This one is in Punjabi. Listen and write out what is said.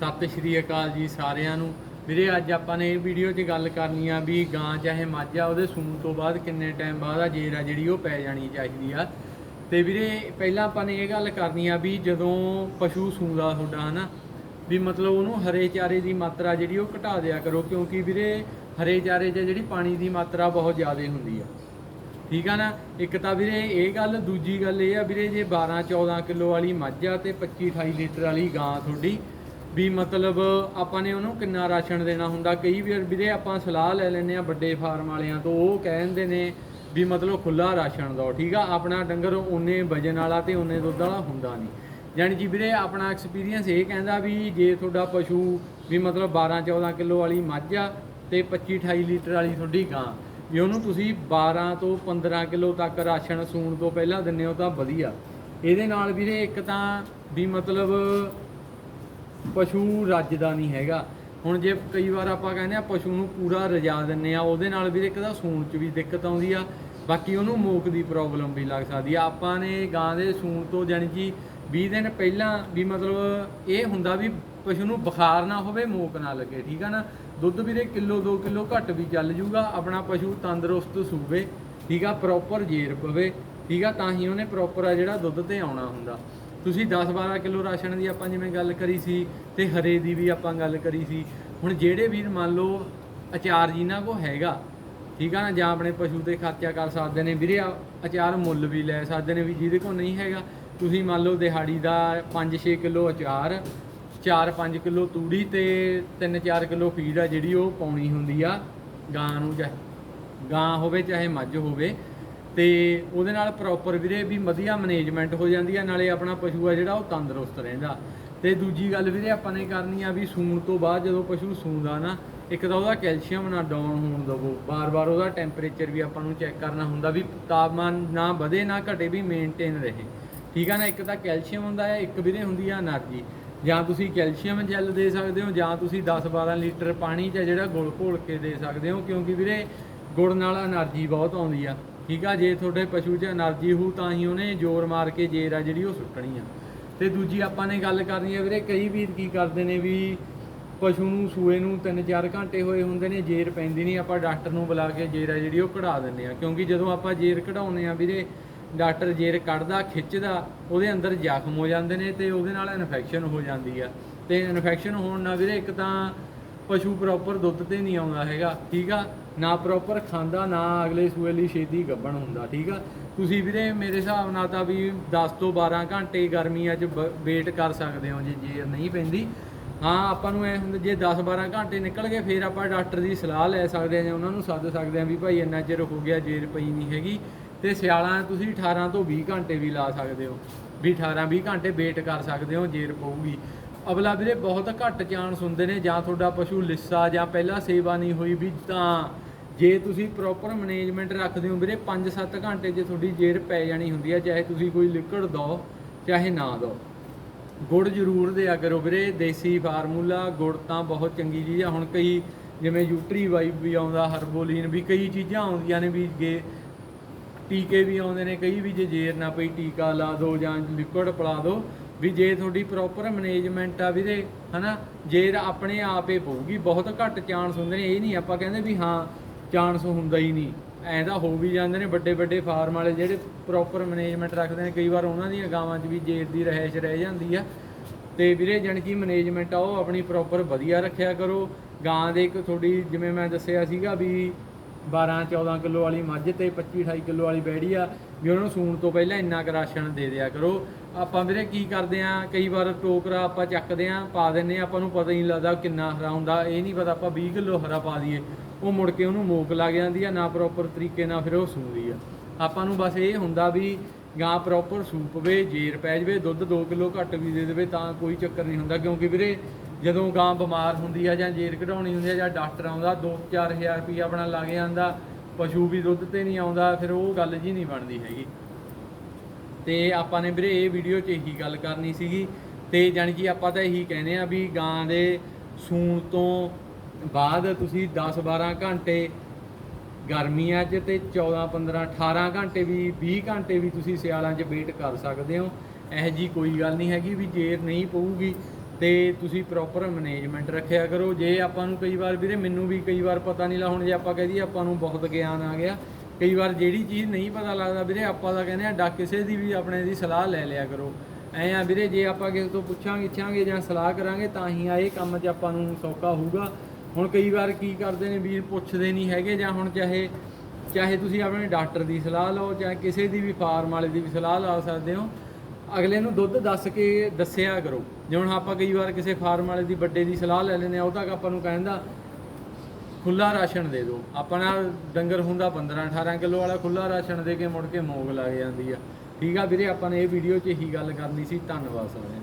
ਸਤਿ ਸ਼੍ਰੀ ਅਕਾਲ ਜੀ ਸਾਰਿਆਂ ਨੂੰ। ਵੀਰੇ, ਅੱਜ ਆਪਾਂ ਨੇ ਇਹ ਵੀਡੀਓ 'ਚ ਗੱਲ ਕਰਨੀ ਆ ਵੀ ਗਾਂ ਚਾਹੇ ਮੱਝ ਆ, ਉਹਦੇ ਸੂਣ ਤੋਂ ਬਾਅਦ ਕਿੰਨੇ ਟਾਈਮ ਬਾਅਦ ਆ ਜੇਰ ਆ ਜਿਹੜੀ ਉਹ ਪੈ ਜਾਣੀ ਚਾਹੀਦੀ ਆ। ਤੇ ਵੀਰੇ, ਪਹਿਲਾਂ ਆਪਾਂ ਨੇ ਇਹ ਗੱਲ ਕਰਨੀ ਆ ਵੀ ਜਦੋਂ ਪਸ਼ੂ ਸੂੰਦਾ ਤੁਹਾਡਾ, ਹਨਾ, ਵੀ ਮਤਲਬ ਉਹਨੂੰ ਹਰੇ ਚਾਰੇ ਦੀ ਮਾਤਰਾ ਜਿਹੜੀ ਉਹ ਘਟਾ ਦਿਆ ਕਰੋ, ਕਿਉਂਕਿ ਵੀਰੇ, ਹਰੇ ਚਾਰੇ 'ਚ ਜਿਹੜੀ ਪਾਣੀ ਦੀ ਮਾਤਰਾ ਬਹੁਤ ਜ਼ਿਆਦਾ ਹੁੰਦੀ ਆ। ਠੀਕ ਆ ਨਾ? ਇੱਕ ਤਾਂ ਵੀਰੇ, ਇਹ ਗੱਲ। ਦੂਜੀ ਗੱਲ ਇਹ ਆ ਵੀਰੇ, ਜੇ 12 14 ਕਿਲੋ ਵਾਲੀ ਮੱਝ ਆ ਤੇ 25 28 ਲੀਟਰ ਵਾਲੀ ਗਾਂ ਤੁਹਾਡੀ ਵੀ ਮਤਲਬ ਆਪਾਂ ਨੇ ਉਹਨੂੰ ਕਿੰਨਾ ਰਾਸ਼ਨ ਦੇਣਾ ਹੁੰਦਾ, ਕਈ ਵਾਰ ਵੀਰੇ ਆਪਾਂ ਸਲਾਹ ਲੈ ਲੈਂਦੇ ਆ ਵੱਡੇ ਫਾਰਮ ਵਾਲਿਆਂ ਤੋਂ, ਉਹ ਕਹਿੰਦੇ ਨੇ ਵੀ ਮਤਲਬ ਖੁੱਲਾ ਰਾਸ਼ਨ ਦਿਓ, ਠੀਕ ਆ, ਆਪਣਾ ਡੰਗਰ ਉਹਨੇ ਵਜਨ ਵਾਲਾ ਤੇ ਉਹਨੇ ਦੁੱਧ ਵਾਲਾ ਹੁੰਦਾ ਨਹੀਂ। ਯਾਨੀ ਜੀ ਵੀਰੇ ਆਪਣਾ ਐਕਸਪੀਰੀਅੰਸ ਇਹ ਕਹਿੰਦਾ ਵੀ ਜੇ ਤੁਹਾਡਾ ਪਸ਼ੂ ਵੀ ਮਤਲਬ 12 14 ਕਿਲੋ ਵਾਲੀ ਮੱਝ ਆ ਤੇ 25 28 ਲੀਟਰ ਵਾਲੀ ਤੁਹਾਡੀ ਗਾਂ ਵੀ ਉਹਨੂੰ ਤੁਸੀਂ 12 ਤੋਂ 15 ਕਿਲੋ ਤੱਕ ਰਾਸ਼ਨ ਸੂਣ ਤੋਂ ਪਹਿਲਾਂ ਦਿੰਦੇ ਹੋ ਤਾਂ ਵਧੀਆ। ਇਹਦੇ ਨਾਲ ਵੀਰੇ ਇੱਕ ਤਾਂ ਵੀ ਮਤਲਬ ਪਸ਼ੂ ਰੱਜਦਾ ਨਹੀਂ ਹੈਗਾ। ਹੁਣ ਜੇ ਕਈ ਵਾਰ ਆਪਾਂ ਕਹਿੰਦੇ ਆ ਪਸ਼ੂ ਨੂੰ ਪੂਰਾ ਰਜਾ ਦਿੰਨੇ ਆ, ਉਹਦੇ ਨਾਲ ਵੀ ਇੱਕ ਤਾਂ ਸੂਣ 'ਚ ਵੀ ਦਿੱਕਤ ਆਉਂਦੀ ਆ, ਬਾਕੀ ਉਹਨੂੰ ਮੋਕ ਦੀ ਪ੍ਰੋਬਲਮ ਵੀ ਲੱਗ ਸਕਦੀ ਆ। ਆਪਾਂ ਨੇ ਗਾਂ ਦੇ ਸੂਣ ਤੋਂ ਜਾਣੀ ਕਿ 20 ਦਿਨ ਪਹਿਲਾਂ ਵੀ ਮਤਲਬ ਇਹ ਹੁੰਦਾ ਵੀ ਪਸ਼ੂ ਨੂੰ ਬੁਖਾਰ ਨਾ ਹੋਵੇ, ਮੋਕ ਨਾ ਲੱਗੇ, ਠੀਕ ਆ ਨਾ? ਦੁੱਧ ਵੀਰੇ ਕਿਲੋ 2 ਕਿਲੋ ਘੱਟ ਵੀ ਚੱਲ ਜੂਗਾ, ਆਪਣਾ ਪਸ਼ੂ ਤੰਦਰੁਸਤ ਸੂਵੇ, ਠੀਕ ਆ ਪ੍ਰੋਪਰ ਜੇਰ ਪਵੇ, ਠੀਕ ਆ, ਤਾਂ ਹੀ ਉਹਨੇ ਪ੍ਰੋਪਰ ਆ ਜਿਹੜਾ ਦੁੱਧ ਤੇ ਆਉਣਾ ਹੁੰਦਾ। ਤੁਸੀਂ 10-12 ਕਿਲੋ ਰਾਸ਼ਨ ਦੀ ਆਪਾਂ ਜਿਵੇਂ ਗੱਲ ਕਰੀ ਸੀ ਤੇ ਹਰੇ ਦੀ ਵੀ ਆਪਾਂ ਗੱਲ ਕਰੀ ਸੀ। ਹੁਣ ਜਿਹੜੇ ਵੀਰ ਮੰਨ ਲਓ ਅਚਾਰ ਜਿਨ੍ਹਾਂ ਕੋ ਹੈਗਾ, ਠੀਕ ਆ ਨਾ, ਜਾਂ ਆਪਣੇ ਪਸ਼ੂ ਤੇ ਖਰਚਾ ਕਰ ਸਕਦੇ ਨੇ, ਵੀਰੇ ਅਚਾਰ ਮੁੱਲ ਵੀ ਲੈ ਸਕਦੇ ਨੇ ਵੀ ਜਿਹਦੇ ਕੋਲ ਨਹੀਂ ਹੈਗਾ। ਤੁਸੀਂ ਮੰਨ ਲਓ ਦਿਹਾੜੀ ਦਾ 5-6 ਕਿਲੋ ਅਚਾਰ 4-5 ਕਿਲੋ ਤੂੜੀ ਤੇ 3-4 ਕਿਲੋ ਫੀਡ ਆ ਜਿਹੜੀ ਉਹ ਪਾਉਣੀ ਹੁੰਦੀ ਆ, ਗਾਂ ਨੂੰ ਚਾਹੇ, ਗਾਂ ਹੋਵੇ ਚਾਹੇ ਮੱਝ ਹੋਵੇ। ਤੇ ਉਹਦੇ ਨਾਲ ਪ੍ਰੋਪਰ ਵੀਰੇ ਵੀ ਵਧੀਆ ਮੈਨੇਜਮੈਂਟ ਹੋ ਜਾਂਦੀ ਆ, ਨਾਲੇ ਆਪਣਾ ਪਸ਼ੂ ਆ ਜਿਹੜਾ ਉਹ ਤੰਦਰੁਸਤ ਰਹਿੰਦਾ। ਤੇ ਦੂਜੀ ਗੱਲ ਵੀਰੇ ਆਪਾਂ ਨੇ ਕਰਨੀ ਆ ਵੀ ਸੂਣ ਤੋਂ ਬਾਅਦ ਜਦੋਂ ਪਸ਼ੂ ਸੂੰਦਾ ਨਾ, ਇੱਕ ਤਾਂ ਉਹਦਾ ਕੈਲਸ਼ੀਅਮ ਨਾ ਡਾਊਨ ਹੋਣ ਦੇਵੋ। ਬਾਰ-ਬਾਰ ਉਹਦਾ ਟੈਂਪਰੇਚਰ ਵੀ ਆਪਾਂ ਨੂੰ ਚੈੱਕ ਕਰਨਾ ਹੁੰਦਾ ਵੀ ਤਾਪਮਾਨ ਨਾ ਵਧੇ, ਨਾ ਘਟੇ, ਵੀ ਮੇਨਟੇਨ ਰਹੇ। ਠੀਕ ਆ ਨਾ, ਇੱਕ ਤਾਂ ਕੈਲਸ਼ੀਅਮ ਹੁੰਦਾ ਹੈ ਇੱਕ ਵੀਰੇ ਹੁੰਦੀ ਆ એનર્ਜੀ ਜਾਂ ਤੁਸੀਂ ਕੈਲਸ਼ੀਅਮ ਜੈਲ ਦੇ ਸਕਦੇ ਹੋ, ਜਾਂ ਤੁਸੀਂ 10-12 ਲੀਟਰ ਪਾਣੀ ਚ ਜਿਹੜਾ ਗੁੜ ਘੋਲ ਕੇ ਦੇ ਸਕਦੇ ਹੋ, ਕਿਉਂਕਿ ਵੀਰੇ ਗੁੜ ਨਾਲ એનર્ਜੀ ਬਹੁਤ ਆਉਂਦੀ ਆ। ਠੀਕ ਆ, ਜੇ ਤੁਹਾਡੇ ਪਸ਼ੂ 'ਚ એનર્ਜੀ ਹੋਊ ਤਾਂ ਹੀ ਉਹਨੇ ਜ਼ੋਰ ਮਾਰ ਕੇ ਜੇਰ ਆ ਜਿਹੜੀ ਉਹ ਸੁੱਟਣੀ ਆ। ਤੇ ਦੂਜੀ ਆਪਾਂ ਨੇ ਗੱਲ ਕਰਨੀ ਆ ਵੀਰੇ, ਕਈ ਵੀਰ ਕੀ ਕਰਦੇ ਨੇ ਵੀ ਪਸ਼ੂ ਨੂੰ ਸੂਏ ਨੂੰ 3-4 ਘੰਟੇ ਹੋਏ ਹੁੰਦੇ ਨੇ, ਜੇਰ ਪੈਂਦੀ ਨਹੀਂ, ਆਪਾਂ ਡਾਕਟਰ ਨੂੰ ਬੁਲਾ ਕੇ ਜੇਰ ਆ ਜਿਹੜੀ ਉਹ ਕਢਾ ਦਿੰਦੇ ਆ। ਕਿਉਂਕਿ ਜਦੋਂ ਆਪਾਂ ਜੇਰ ਕਢਾਉਨੇ ਆ ਵੀਰੇ, ਡਾਕਟਰ ਜੇਰ ਕੱਢਦਾ, ਖਿੱਚਦਾ, ਉਹਦੇ ਅੰਦਰ ਜ਼ਖਮ ਹੋ ਜਾਂਦੇ ਨੇ ਤੇ ਉਹਦੇ ਨਾਲ ਇਨਫੈਕਸ਼ਨ ਹੋ ਜਾਂਦੀ ਆ। ਤੇ ਇਨਫੈਕਸ਼ਨ ਹੋਣ ਨਾਲ ਵੀਰੇ ਇੱਕ ਤਾਂ ਪਸ਼ੂ ਪ੍ਰੋਪਰ ਦੁੱਧ ਤੇ ਨਹੀਂ ਆਉਂਦਾ ਹੈਗਾ, ਠੀਕ ਆ? ਨਾ ਪ੍ਰੋਪਰ ਖਾਂਦਾ, ਨਾ ਅਗਲੇ ਸੂਏ ਲਈ ਛੇਤੀ ਗੱਭਣ ਹੁੰਦਾ, ਠੀਕ ਆ? ਤੁਸੀਂ ਵੀਰੇ ਮੇਰੇ ਹਿਸਾਬ ਨਾਲ ਤਾਂ ਵੀ 10 ਤੋਂ 12 ਘੰਟੇ ਗਰਮੀਆਂ 'ਚ ਵੇਟ ਕਰ ਸਕਦੇ ਹੋ ਜੇ ਜੇ ਨਹੀਂ ਪੈਂਦੀ। ਹਾਂ, ਆਪਾਂ ਨੂੰ ਐ ਹੁੰਦਾ, ਜੇ 10 12 ਘੰਟੇ ਨਿਕਲ ਗਏ, ਫਿਰ ਆਪਾਂ ਡਾਕਟਰ ਦੀ ਸਲਾਹ ਲੈ ਸਕਦੇ ਆ ਜਾਂ ਉਹਨਾਂ ਨੂੰ ਸੱਦ ਸਕਦੇ ਆ ਵੀ ਭਾਈ ਇੰਨਾ ਚਿਰ ਹੋ ਗਿਆ ਜੇਰ ਪਈ ਨਹੀਂ ਹੈਗੀ। ਤੇ ਸਿਆਲਾਂ ਤੁਸੀਂ 18 ਤੋਂ 20 ਘੰਟੇ ਵੀ ਲਾ ਸਕਦੇ ਹੋ, ਵੀ 18 20 ਘੰਟੇ ਵੇਟ ਕਰ ਸਕਦੇ ਹੋ ਜੇਰ ਪਊਗੀ। ਅਬਲਾ ਵੀਰੇ, ਬਹੁਤ ਘੱਟ ਚਾਂਸ ਹੁੰਦੇ ਨੇ ਜਾਂ ਤੁਹਾਡਾ ਪਸ਼ੂ ਲਿੱਸਾ ਜਾਂ ਪਹਿਲਾਂ ਸੇਵਾ ਨਹੀਂ ਹੋਈ ਵੀ ਤਾਂ ਜੇ ਤੁਸੀਂ ਪ੍ਰੋਪਰ ਮੈਨੇਜਮੈਂਟ ਰੱਖਦੇ ਹੋ ਵੀਰੇ 5-7 ਘੰਟੇ 'ਚ ਤੁਹਾਡੀ ਜੇਰ ਪੈ ਜਾਣੀ ਹੁੰਦੀ ਹੈ ਚਾਹੇ ਤੁਸੀਂ ਕੋਈ ਲਿਕਵਿਡ ਦਿਓ, ਚਾਹੇ ਨਾ ਦਿਓ। ਗੁੜ ਜ਼ਰੂਰ ਦਿਆ ਕਰੋ ਵੀਰੇ, ਦੇਸੀ ਫਾਰਮੂਲਾ, ਗੁੜ ਤਾਂ ਬਹੁਤ ਚੰਗੀ ਚੀਜ਼ ਆ। ਹੁਣ ਕਈ ਜਿਵੇਂ ਯੂਟਰੀ ਵਾਈਬ ਵੀ ਆਉਂਦਾ, ਹਰਬੋਲੀਨ ਵੀ ਕਈ ਚੀਜ਼ਾਂ ਆਉਂਦੀਆਂ ਨੇ ਵੀ ਗੇ ਟੀਕੇ ਵੀ ਆਉਂਦੇ ਨੇ, ਕਈ ਵੀ ਜੇ ਜੇਰ ਨਾ ਪਈ, ਟੀਕਾ ਲਾ ਦਿਓ ਜਾਂ ਲਿਕਵਿਡ ਪਿਲਾ ਦਿਓ ਵੀ ਜੇ ਤੁਹਾਡੀ ਪ੍ਰੋਪਰ ਮੈਨੇਜਮੈਂਟ ਆ ਵੀਰੇ, ਹਨਾ? ਜੇਰ ਆਪਣੇ ਆਪ ਹੀ ਪਊਗੀ, ਬਹੁਤ ਘੱਟ ਚਾਂਸ ਹੁੰਦੇ ਨੇ, ਇਹ ਨਹੀਂ ਆਪਾਂ ਕਹਿੰਦੇ ਵੀ ਹਾਂ ਚਾਂਸ ਹੁੰਦਾ ਹੀ ਨਹੀਂ। ਐਂ ਤਾਂ ਹੋ ਵੀ ਜਾਂਦੇ ਨੇ ਵੱਡੇ ਵੱਡੇ ਫਾਰਮ ਵਾਲੇ ਜਿਹੜੇ ਪ੍ਰੋਪਰ ਮੈਨੇਜਮੈਂਟ ਰੱਖਦੇ ਨੇ। ਕਈ ਵਾਰ ਉਹਨਾਂ ਦੀਆਂ ਗਾਵਾਂ 'ਚ ਵੀ ਜੇਰ ਦੀ ਰਹਿਸ਼ ਰਹਿ ਜਾਂਦੀ ਆ। ਤੇ ਵੀਰੇ ਜਣ ਕੀ ਮੈਨੇਜਮੈਂਟ ਆ, ਉਹ ਆਪਣੀ ਪ੍ਰੋਪਰ ਵਧੀਆ ਰੱਖਿਆ ਕਰੋ। ਗਾਂ ਦੇ ਇੱਕ ਥੋੜੀ ਜਿਵੇਂ ਮੈਂ ਦੱਸਿਆ ਸੀਗਾ ਵੀ 12 14 ਕਿਲੋ ਵਾਲੀ ਮੱਝ ਤੇ 25 28 ਕਿਲੋ ਵਾਲੀ ਬੈੜੀ ਆ, ਵੀ ਉਹਨਾਂ ਨੂੰ ਸੂਣ ਤੋਂ ਪਹਿਲਾਂ ਇੰਨਾ ਕੁ ਰਾਸ਼ਨ ਦੇ ਦਿਆ ਕਰੋ। ਆਪਾਂ ਵੀਰੇ ਕੀ ਕਰਦੇ ਆ? ਕਈ ਵਾਰ ਟੋਕਰਾ ਆਪਾਂ ਚੱਕਦੇ ਆ, ਪਾ ਦਿੰਨੇ ਆ। ਆਪਾਂ ਨੂੰ ਪਤਾ ਹੀ ਨਹੀਂ ਲੱਗਦਾ ਕਿੰਨਾ ਹਰਾ ਹੁੰਦਾ। ਇਹ ਨਹੀਂ ਪਤਾ ਆਪਾਂ 20 ਕਿਲੋ ਹਰਾ ਪਾ ਦਈਏ। ਉਹ ਮੁੜ ਕੇ ਉਹਨੂੰ ਮੋਕ ਲੱਗ ਜਾਂਦੀ ਆ, ਨਾ ਪ੍ਰੋਪਰ ਤਰੀਕੇ ਨਾਲ ਫਿਰ ਉਹ ਸੂਦੀ ਆ। ਆਪਾਂ ਨੂੰ ਬਸ ਇਹ ਹੁੰਦਾ ਵੀ ਗਾਂ ਪ੍ਰੋਪਰ ਸੂਪ ਵੇ, ਜੇਰ ਪੈ ਜਵੇ, ਦੁੱਧ 2 ਕਿਲੋ ਘੱਟ ਵੀ ਦੇ ਦੇਵੇ ਤਾਂ ਕੋਈ ਚੱਕਰ ਨਹੀਂ ਹੁੰਦਾ, ਕਿਉਂਕਿ ਵੀਰੇ ਜਦੋਂ ਗਾਂ ਬਿਮਾਰ ਹੁੰਦੀ ਆ ਜਾਂ ਜੇਰ ਕਢਾਉਣੀ ਹੁੰਦੀ ਆ ਜਾਂ ਡਾਕਟਰ ਆਉਂਦਾ 2-4000 ਰੁਪਏ ਆਪਣਾ ਲੱਗ ਜਾਂਦਾ, ਪਸ਼ੂ ਵੀ ਦੁੱਧ ਤੇ ਨਹੀਂ ਆਉਂਦਾ, ਫਿਰ ਉਹ ਗੱਲ ਜੀ ਨਹੀਂ ਬਣਦੀ ਹੈਗੀ। ਤੇ ਆਪਾਂ ਨੇ ਵੀਰੇ ਇਹ ਵੀਡੀਓ 'ਚ ਇਹੀ ਗੱਲ ਕਰਨੀ ਸੀਗੀ, ਤੇ ਜਾਣੀ ਕਿ ਆਪਾਂ ਤਾਂ ਇਹੀ ਕਹਿੰਦੇ ਆ ਵੀ ਗਾਂ ਦੇ ਸੂਣ ਤੋਂ ਬਾਅਦ ਤੁਸੀਂ 10-12 ਘੰਟੇ ਗਰਮੀਆਂ 'ਚ ਤੇ 14 15 18 ਘੰਟੇ ਵੀ 20 ਘੰਟੇ ਵੀ ਤੁਸੀਂ ਸਿਆਲਾਂ 'ਚ ਵੇਟ ਕਰ ਸਕਦੇ ਹੋ। ਇਹ ਜੀ ਕੋਈ ਗੱਲ ਨਹੀਂ ਹੈਗੀ ਵੀ ਜੇਰ ਨਹੀਂ ਪਊਗੀ ਤੇ ਤੁਸੀਂ ਪ੍ਰੋਪਰ ਮੈਨੇਜਮੈਂਟ ਰੱਖਿਆ ਕਰੋ। ਜੇ ਆਪਾਂ ਨੂੰ ਕਈ ਵਾਰ ਵੀਰੇ ਮੈਨੂੰ ਵੀ ਕਈ ਵਾਰ ਪਤਾ ਨਹੀਂ ਲਾ, ਹੁਣ ਜੇ ਆਪਾਂ ਕਹਿ ਦਈਏ ਆਪਾਂ ਨੂੰ ਬਹੁਤ ਗਿਆਨ ਆ ਗਿਆ। ਕਈ ਵਾਰ ਜਿਹੜੀ ਚੀਜ਼ ਨਹੀਂ ਪਤਾ ਲੱਗਦਾ ਵੀਰੇ, ਆਪਾਂ ਤਾਂ ਕਹਿੰਦੇ ਆ ਡਾ ਕਿਸੇ ਦੀ ਵੀ ਆਪਣੇ ਦੀ ਸਲਾਹ ਲੈ ਲਿਆ ਕਰੋ। ਐ ਆ ਵੀਰੇ ਜੇ ਆਪਾਂ ਕਿਸੇ ਤੋਂ ਪੁੱਛਾਂਗੇ, ਇੱਛਾਂਗੇ ਜਾਂ ਸਲਾਹ ਕਰਾਂਗੇ ਤਾਂ ਹੀ ਆ ਇਹ ਕੰਮ 'ਚ ਆਪਾਂ ਨੂੰ ਸੌਖਾ ਹੋਊਗਾ। ਹੁਣ ਕਈ ਵਾਰ ਕੀ ਕਰਦੇ ਨੇ ਵੀਰ ਪੁੱਛਦੇ ਨਹੀਂ ਹੈਗੇ ਜਾਂ ਹੁਣ ਚਾਹੇ ਚਾਹੇ ਤੁਸੀਂ ਆਪਣੇ ਡਾਕਟਰ ਦੀ ਸਲਾਹ ਲਓ ਚਾਹੇ ਕਿਸੇ ਦੀ ਵੀ ਫਾਰਮ ਵਾਲੇ ਦੀ ਵੀ ਸਲਾਹ ਲਾ ਸਕਦੇ ਹੋ। ਅਗਲੇ ਨੂੰ ਦੁੱਧ ਦੱਸ ਕੇ ਦੱਸਿਆ ਕਰੋ। ਜਿਵੇਂ ਆਪਾਂ ਕਈ ਵਾਰ ਕਿਸੇ ਫਾਰਮ ਵਾਲੇ ਦੀ ਵੱਡੇ ਦੀ ਸਲਾਹ ਲੈ ਲੈਂਦੇ ਆ ਉਹ ਤੱਕ ਆਪਾਂ ਨੂੰ ਕਹਿੰਦਾ ਖੁੱਲਾ ਰਾਸ਼ਨ ਦੇ ਦਿਓ। ਆਪਣਾ ਡੰਗਰ ਹੁੰਦਾ 15 18 ਕਿਲੋ ਵਾਲਾ ਖੁੱਲਾ ਰਾਸ਼ਨ ਦੇ ਕੇ ਮੁੜ ਕੇ ਮੋਗ ਲੱਗ ਜਾਂਦੀ ਆ। ਠੀਕ ਆ ਵੀਰੇ, ਆਪਾਂ ਨੇ ਇਹ ਵੀਡੀਓ 'ਚ ਇਹੀ ਗੱਲ ਕਰਨੀ ਸੀ। ਧੰਨਵਾਦ ਸਾਰਿਆਂ